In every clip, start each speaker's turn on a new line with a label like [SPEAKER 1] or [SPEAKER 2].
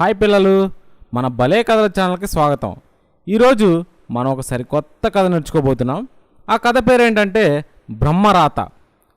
[SPEAKER 1] Hi పిల్లలు మన భలే కథల ఛానల్కి స్వాగతం. ఈరోజు మనం ఒక సరికొత్త కథ నేర్చుకోబోతున్నాం. ఆ కథ పేరేంటంటే బ్రహ్మరాత.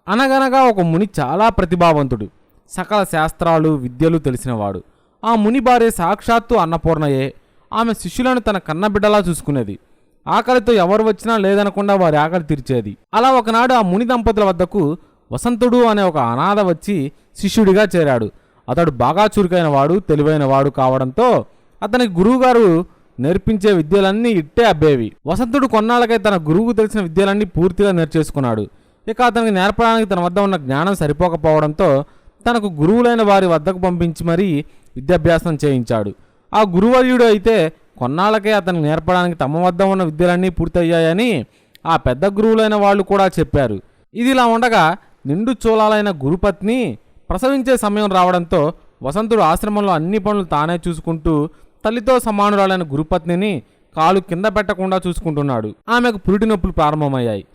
[SPEAKER 1] అనగనగా ఒక ముని చాలా ప్రతిభావంతుడు. సకల శాస్త్రాలు విద్యలు తెలిసినవాడు. ఆ ముని భార్య సాక్షాత్తు అన్నపూర్ణయే. ఆమె శిష్యులను తన కన్నబిడ్డలా చూసుకునేది. ఆకలితో ఎవరు వచ్చినా లేదనకుండా వారి ఆకలి తీర్చేది. అలా ఒకనాడు ఆ ముని దంపతుల వద్దకు వసంతుడు అనే ఒక అనాథ వచ్చి శిష్యుడిగా చేరాడు. అతడు బాగా చురుకైన వాడు తెలివైన వాడు కావడంతో అతనికి గురువుగారు నేర్పించే విద్యలన్నీ ఇట్టే అబ్బేవి. వసంతుడు కొన్నాళ్ళకై తన గురువుకు తెలిసిన విద్యలన్నీ పూర్తిగా నేర్చేసుకున్నాడు. ఇక అతనికి నేర్పడానికి తన వద్ద ఉన్న జ్ఞానం సరిపోకపోవడంతో తనకు గురువులైన వారి వద్దకు పంపించి మరీ విద్యాభ్యాసం చేయించాడు. ఆ గురువర్యుడు అయితే కొన్నాళ్ళకే అతనికి నేర్పడానికి తమ వద్ద ఉన్న విద్యలన్నీ పూర్తయ్యాయని ఆ పెద్ద గురువులైన వాళ్ళు కూడా చెప్పారు. ఇది ఇలా ఉండగా నిండు చోళాలైన గురుపత్ని ప్రసవించే సమయం రావడంతో వసంతుడు ఆశ్రమంలో అన్ని పనులు తానే చూసుకుంటూ తల్లితో సమానురాలైన గురుపత్నిని కాలు కింద పెట్టకుండా చూసుకుంటున్నాడు. ఆమెకు పురిటి నొప్పులు ప్రారంభమయ్యాయి.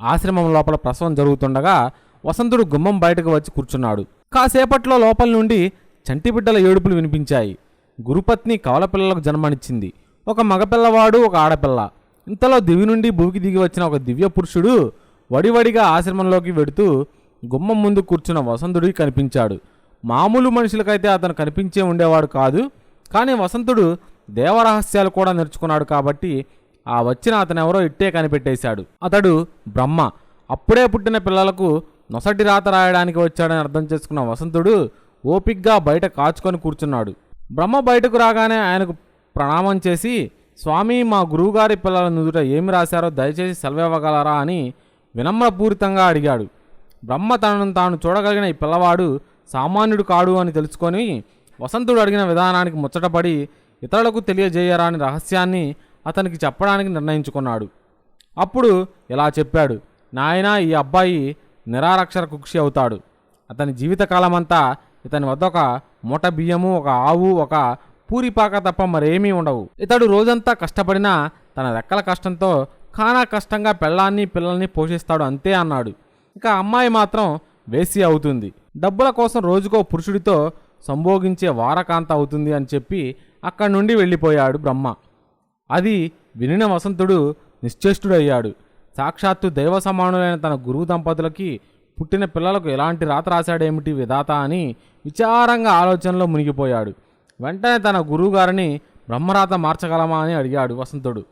[SPEAKER 1] ఆశ్రమం లోపల ప్రసవం జరుగుతుండగా వసంతుడు గుమ్మం బయటకు వచ్చి కూర్చున్నాడు. కాసేపట్లో లోపల నుండి చంటిబిడ్డల ఏడుపులు వినిపించాయి. గురుపత్ని కవల పిల్లలకు జన్మనిచ్చింది. ఒక మగపిల్లవాడు ఒక ఆడపిల్ల. ఇంతలో దివి నుండి భూమికి దిగి వచ్చిన ఒక దివ్య పురుషుడు వడివడిగా ఆశ్రమంలోకి వెడుతూ గుమ్మం ముందు కూర్చున్న వసంతుడికి కనిపించాడు. మామూలు మనుషులకైతే అతను కనిపించే ఉండేవాడు కాదు. కానీ వసంతుడు దేవరహస్యాలు కూడా నేర్చుకున్నాడు కాబట్టి ఆ వచ్చిన అతను ఎవరో ఇట్టే కనిపెట్టేశాడు. అతడు బ్రహ్మ. అప్పుడే పుట్టిన పిల్లలకు నొసటి రాత రాయడానికి వచ్చాడని అర్థం చేసుకున్న వసంతుడు ఓపిగ్గా బయట కాచుకొని కూర్చున్నాడు. బ్రహ్మ బయటకు రాగానే ఆయనకు ప్రణామం చేసి స్వామి మా గురువుగారి పిల్లల నుదుట ఏమి రాశారో దయచేసి సెలవివ్వగలరా? అని వినమ్రపూరితంగా అడిగాడు. బ్రహ్మ తనను తాను చూడగలిగిన ఈ పిల్లవాడు సామాన్యుడు కాడు అని తెలుసుకొని వసంతుడు అడిగిన విధానానికి ముచ్చటపడి ఇతరులకు తెలియజేయరాని రహస్యాన్ని అతనికి చెప్పడానికి నిర్ణయించుకున్నాడు. అప్పుడు ఇలా చెప్పాడు నాయన ఈ అబ్బాయి నిరారక్షర కుక్షి అవుతాడు. అతని జీవితకాలమంతా ఇతని వద్ద ఒక మూట బియ్యము ఒక ఆవు ఒక పూరిపాక తప్ప మరేమీ ఉండవు. ఇతడు రోజంతా కష్టపడినా తన రెక్కల కష్టంతో కానా కష్టంగా పెళ్ళాన్ని పిల్లల్ని పోషిస్తాడు అంతే అన్నాడు. ఇక అమ్మాయి మాత్రం వేసి అవుతుంది. డబ్బుల కోసం రోజుకో పురుషుడితో సంభోగించే వారకాంత అవుతుంది అని చెప్పి అక్కడి నుండి వెళ్ళిపోయాడు బ్రహ్మ. అది వినిన వసంతుడు నిశ్చేష్టుడయ్యాడు. సాక్షాత్తు దైవ సమానులైన తన గురువు దంపతులకి పుట్టిన పిల్లలకు ఎలాంటి రాత రాశాడేమిటి విధాత అని విచారంగా ఆలోచనలో మునిగిపోయాడు. వెంటనే తన గురువుగారిని బ్రహ్మరాత మార్చగలమా అని అడిగాడు వసంతుడు.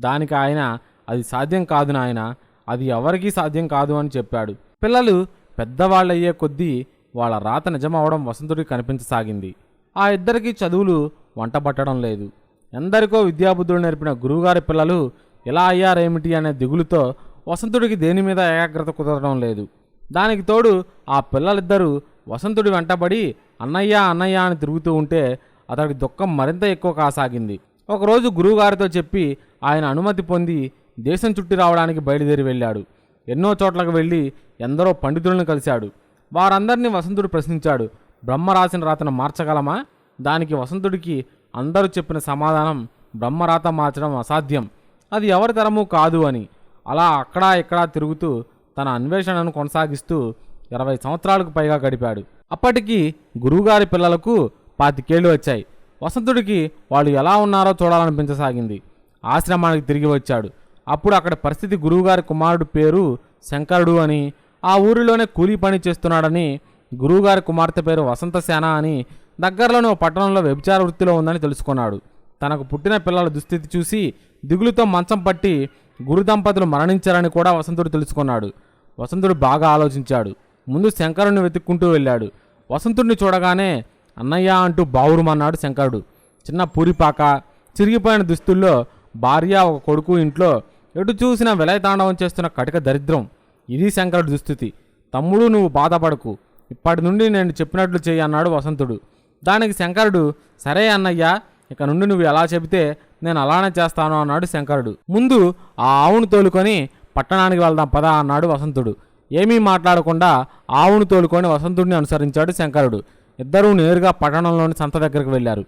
[SPEAKER 1] దానికి ఆయన అది సాధ్యం కాదు నాయన అది ఎవరికీ సాధ్యం కాదు అని చెప్పాడు. పిల్లలు పెద్దవాళ్ళయ్యే కొద్దీ వాళ్ళ రాత నిజమవడం వసంతుడికి కనిపించసాగింది. ఆ ఇద్దరికీ చదువులు వంట పట్టడం లేదు. ఎందరికో విద్యాబుద్ధులు నేర్పిన గురువుగారి పిల్లలు ఎలా అయ్యారేమిటి అనే దిగులుతో వసంతుడికి దేని మీద ఏకాగ్రత కుదరడం లేదు. దానికి తోడు ఆ పిల్లలిద్దరూ వసంతుడి వెంటబడి అన్నయ్య అన్నయ్య అని తిరుగుతూ ఉంటే అతడి దుఃఖం మరింత ఎక్కువ కాసాగింది. ఒకరోజు గురువుగారితో చెప్పి ఆయన అనుమతి పొంది దేశం చుట్టి రావడానికి బయలుదేరి వెళ్ళాడు. ఎన్నో చోట్లకు వెళ్ళి ఎందరో పండితులను కలిశాడు. వారందరినీ వసంతుడు ప్రశ్నించాడు. బ్రహ్మ రాసిన రాతను మార్చగలమా? దానికి వసంతుడికి అందరూ చెప్పిన సమాధానం బ్రహ్మరాత మార్చడం అసాధ్యం. అది ఎవరి తరము కాదు అని. అలా అక్కడా ఇక్కడా తిరుగుతూ తన అన్వేషణను కొనసాగిస్తూ ఇరవై సంవత్సరాలకు పైగా గడిపాడు. అప్పటికి గురువుగారి పిల్లలకు పాతికేళ్ళు వచ్చాయి. వసంతుడికి వాళ్ళు ఎలా ఉన్నారో చూడాలనిపించసాగింది. ఆశ్రమానికి తిరిగి వచ్చాడు. అప్పుడు అక్కడ పరిస్థితి గురువుగారి కుమారుడు పేరు శంకరుడు అని ఆ ఊరిలోనే కూలీ పని చేస్తున్నాడని గురువుగారి కుమార్తె పేరు వసంతసేన అని దగ్గరలోని ఓ పట్టణంలో వ్యభిచార వృత్తిలో ఉందని తెలుసుకున్నాడు. తనకు పుట్టిన పిల్లల దుస్థితి చూసి దిగులుతో మంచం పట్టి గురు దంపతులు మరణించారని కూడా వసంతుడు తెలుసుకున్నాడు. వసంతుడు బాగా ఆలోచించాడు. ముందు శంకరుని వెతుక్కుంటూ వెళ్ళాడు. వసంతుడిని చూడగానే అన్నయ్య అంటూ బావురుమన్నాడు శంకరుడు. చిన్న పూరిపాక చిరిగిపోయిన దుస్తుల్లో భార్య ఒక కొడుకు ఇంట్లో ఎటు చూసినా విలయతాండవం చేస్తున్న కటిక దరిద్రం. ఇది శంకరుడి దుస్థితి. తమ్ముడు నువ్వు బాధపడకు. ఇప్పటి నుండి నేను చెప్పినట్లు చేయి అన్నాడు వసంతుడు. దానికి శంకరుడు సరే అన్నయ్య ఇక నుండి నువ్వు ఎలా చెబితే నేను అలానే చేస్తాను అన్నాడు శంకరుడు. ముందు ఆ ఆవును తోలుకొని పట్టణానికి వెళ్దాం పదా అన్నాడు వసంతుడు. ఏమీ మాట్లాడకుండా ఆవును తోలుకొని వసంతుడిని అనుసరించాడు శంకరుడు. ఇద్దరూ నేరుగా పట్టణంలోని సంత దగ్గరకు వెళ్ళారు.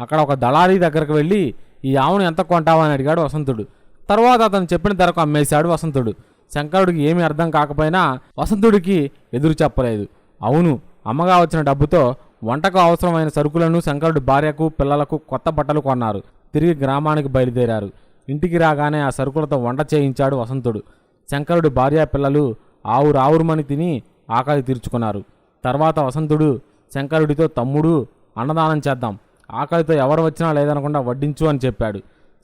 [SPEAKER 1] అక్కడ ఒక దళారీ దగ్గరకు వెళ్ళి ఈ ఆవును ఎంత కొంటావా? అని అడిగాడు వసంతుడు. తర్వాత అతను చెప్పిన ధరకు అమ్మేశాడు వసంతుడు. శంకరుడికి ఏమీ అర్థం కాకపోయినా వసంతుడికి ఎదురు చెప్పలేదు. అవును అమ్మగా వచ్చిన డబ్బుతో వంటకు అవసరమైన సరుకులను శంకరుడి భార్యకు పిల్లలకు కొత్త బట్టలు కొన్నారు. తిరిగి గ్రామానికి బయలుదేరారు. ఇంటికి రాగానే ఆ సరుకులతో వంట చేయించాడు వసంతుడు. శంకరుడి భార్య పిల్లలు ఆవు రావురుమని తిని ఆకలి తీర్చుకున్నారు. తర్వాత వసంతుడు శంకరుడితో తమ్ముడు అన్నదానం చేద్దాం. ఆకలితో ఎవరు వచ్చినా లేదనకుండా వడ్డించు అని చెప్పాడు.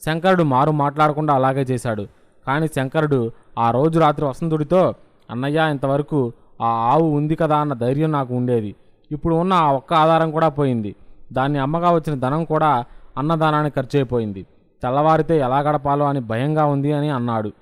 [SPEAKER 1] శంకరుడు మారు మాట్లాడకుండా అలాగే చేశాడు. కానీ శంకరుడు ఆ రోజు రాత్రి వసంతుడితో అన్నయ్య ఇంతవరకు ఆ ఆవు ఉంది కదా అన్న ధైర్యం నాకు ఉండేది. ఇప్పుడు ఉన్న ఆ ఒక్క ఆధారం కూడా పోయింది. దాన్ని అమ్మగా వచ్చిన ధనం కూడా అన్నదానానికి ఖర్చు అయిపోయింది తెల్లవారితే ఎలా గడపాలో అని భయంగా ఉంది అని అన్నాడు.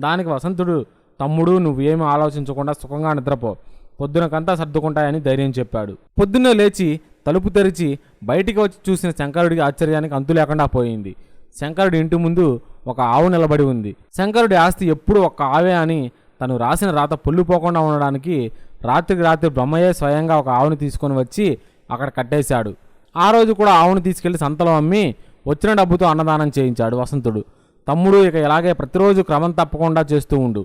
[SPEAKER 1] దానికి వసంతుడు తమ్ముడు నువ్వేమి ఆలోచించకుండా సుఖంగా నిద్రపో. పొద్దునకంతా సర్దుకుంటాయని ధైర్యం చెప్పాడు. పొద్దున్నే లేచి తలుపు తెరిచి బయటికి వచ్చి చూసిన శంకరుడికి ఆశ్చర్యానికి అంతు లేకుండా పోయింది. శంకరుడి ఇంటి ముందు ఒక ఆవు నిలబడి ఉంది. శంకరుడి ఆస్తి ఎప్పుడు ఒక ఆవే అని తను రాసిన రాత పొల్లిపోకుండా ఉండడానికి రాత్రికి రాత్రి బ్రహ్మయ్య స్వయంగా ఒక ఆవుని తీసుకొని వచ్చి అక్కడ కట్టేశాడు. ఆ రోజు కూడా ఆవును తీసుకెళ్ళి సంతలో అమ్మి వచ్చిన డబ్బుతో అన్నదానం చేయించాడు వసంతుడు. తమ్ముడు ఇక ఇలాగే ప్రతిరోజు క్రమం తప్పకుండా చేస్తూ ఉండు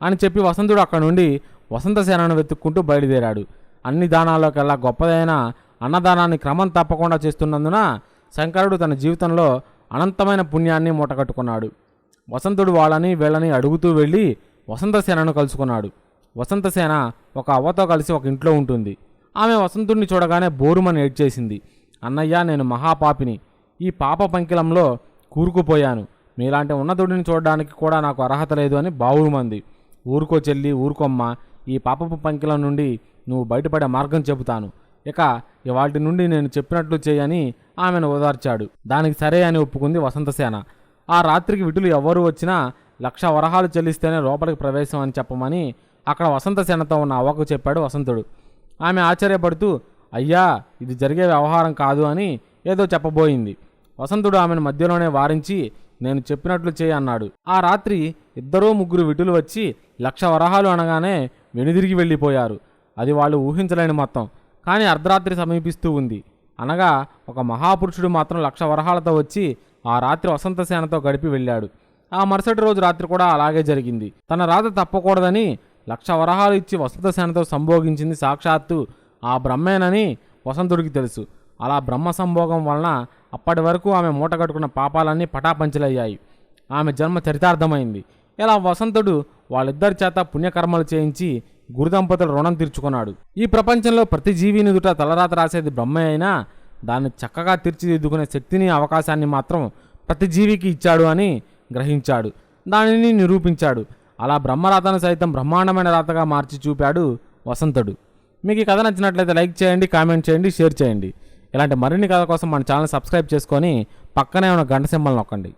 [SPEAKER 1] అని చెప్పి వసంతుడు అక్కడ నుండి వసంతసేనను వెతుక్కుంటూ బయలుదేరాడు. అన్ని దానాల్లోకెల్లా గొప్పదైన అన్నదానాన్ని క్రమం తప్పకుండా చేస్తున్నందున శంకరుడు తన జీవితంలో అనంతమైన పుణ్యాన్ని మూటగట్టుకున్నాడు. వసంతుడు వాళ్ళని వీళ్ళని అడుగుతూ వెళ్ళి వసంతసేనను కలుసుకున్నాడు. వసంతసేన ఒక అవ్వతో కలిసి ఒక ఇంట్లో ఉంటుంది. ఆమె వసంతుడిని చూడగానే బోరుమని ఏడ్చేసింది. అన్నయ్య నేను మహాపాపిని. ఈ పాప పంకిలంలో కూరుకుపోయాను. మీలాంటి ఉన్నతుడిని చూడడానికి కూడా నాకు అర్హత లేదు అని బావురుమంది. ఊరుకో చెల్లి ఊరుకోమ్మ. ఈ పాపపు పంకిలం నుండి నువ్వు బయటపడే మార్గం చెబుతాను. ఇక ఇవాటి నుండి నేను చెప్పినట్లు చేయని ఆమెను ఓదార్చాడు. దానికి సరే అని ఒప్పుకుంది వసంతసేన ఆ రాత్రికి విటులు ఎవ్వరూ వచ్చినా లక్ష వరహాలు చెల్లిస్తేనే లోపలికి ప్రవేశం అని చెప్పమని అక్కడ వసంతసేనతో ఉన్న అవ్వకు చెప్పాడు వసంతుడు. ఆమె ఆశ్చర్యపడుతూ అయ్యా ఇది జరిగే వ్యవహారం కాదు అని ఏదో చెప్పబోయింది. వసంతుడు ఆమెను మధ్యలోనే వారించి నేను చెప్పినట్లు చేయి అన్నాడు. ఆ రాత్రి ఇద్దరూ ముగ్గురు విటులు వచ్చి లక్ష వరహాలు అనగానే వెనుదిరిగి వెళ్ళిపోయారు. అది వాళ్ళు ఊహించలేని మొత్తం. కానీ అర్ధరాత్రి సమీపిస్తూ ఉంది. అనగా ఒక మహాపురుషుడు మాత్రం లక్ష వరహాలతో వచ్చి ఆ రాత్రి వసంతసేనతో గడిపి వెళ్ళాడు. ఆ మరుసటి రోజు రాత్రి కూడా అలాగే జరిగింది. తన రాత తప్పకూడదని లక్ష వరహాలు ఇచ్చి వసంతసేనతో సంభోగించింది సాక్షాత్తు ఆ బ్రహ్మేనని వసంతుడికి తెలుసు. అలా బ్రహ్మ సంభోగం వలన అప్పటి వరకు ఆమె మూటగట్టుకున్న పాపాలన్నీ పటాపంచలయ్యాయి. ఆమె జన్మ చరితార్థమైంది. ఇలా వసంతుడు వాళ్ళిద్దరి చేత పుణ్యకర్మలు చేయించి గురుదంపతుల రుణం తీర్చుకున్నాడు. ఈ ప్రపంచంలో ప్రతి జీవిని దుట తలరాత రాసేది బ్రహ్మే అయినా దాన్ని చక్కగా తీర్చిదిద్దుకునే శక్తిని అవకాశాన్ని మాత్రం ప్రతి జీవికి ఇచ్చాడు అని గ్రహించాడు. దానిని నిరూపించాడు. అలా బ్రహ్మరాతను సైతం బ్రహ్మాండమైన రాతగా మార్చి చూపాడు వసంతుడు. మీకు ఈ కథ నచ్చినట్లయితే లైక్ చేయండి కామెంట్ చేయండి షేర్ చేయండి. ఇలాంటి మరిన్ని కథ కోసం మన ఛానల్ సబ్స్క్రైబ్ చేసుకొని పక్కనే ఉన్న గంట సింబల్ నొక్కండి.